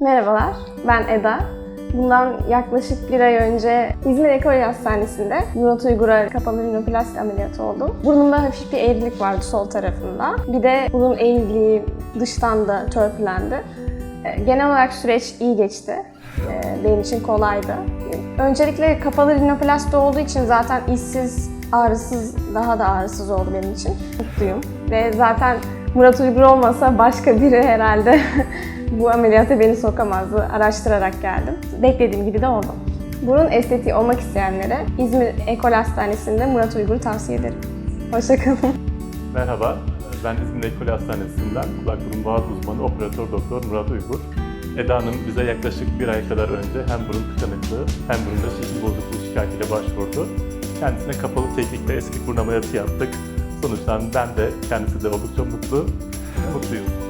Merhabalar, ben Eda. Bundan yaklaşık bir ay önce İzmir Ekol Hastanesi'nde Murat Uygur'a kapalı rinoplasti ameliyatı oldum. Burnumda hafif bir eğrilik vardı sol tarafında. Bir de burun eğriliği dıştan da törpülendi. Ee, Genel olarak süreç iyi geçti. Ee, Benim için kolaydı. Öncelikle kapalı rinoplasti olduğu için zaten işsiz, ağrısız, daha da ağrısız oldu benim için. Mutluyum. Ve zaten Murat Uygur olmasa başka biri herhalde bu ameliyata beni sokamazdı. Araştırarak geldim. Beklediğim gibi de oldu. Burun estetiği olmak isteyenlere İzmir Ekol Hastanesi'nde Murat Uygur'u tavsiye ederim. Hoşçakalın. Merhaba, ben İzmir Ekol Hastanesi'nden kulak burun boğaz uzmanı operatör doktor Murat Uygur. Eda Hanım bize yaklaşık bir ay kadar önce hem burun tıkanıklığı hem burunda şişli bozukluğu şikayetiyle başvurdu. Kendisine kapalı teknik ve eski burun ameliyatı yaptık. Sonuçtan ben de kendisi de oldukça mutlu, mutluyuz.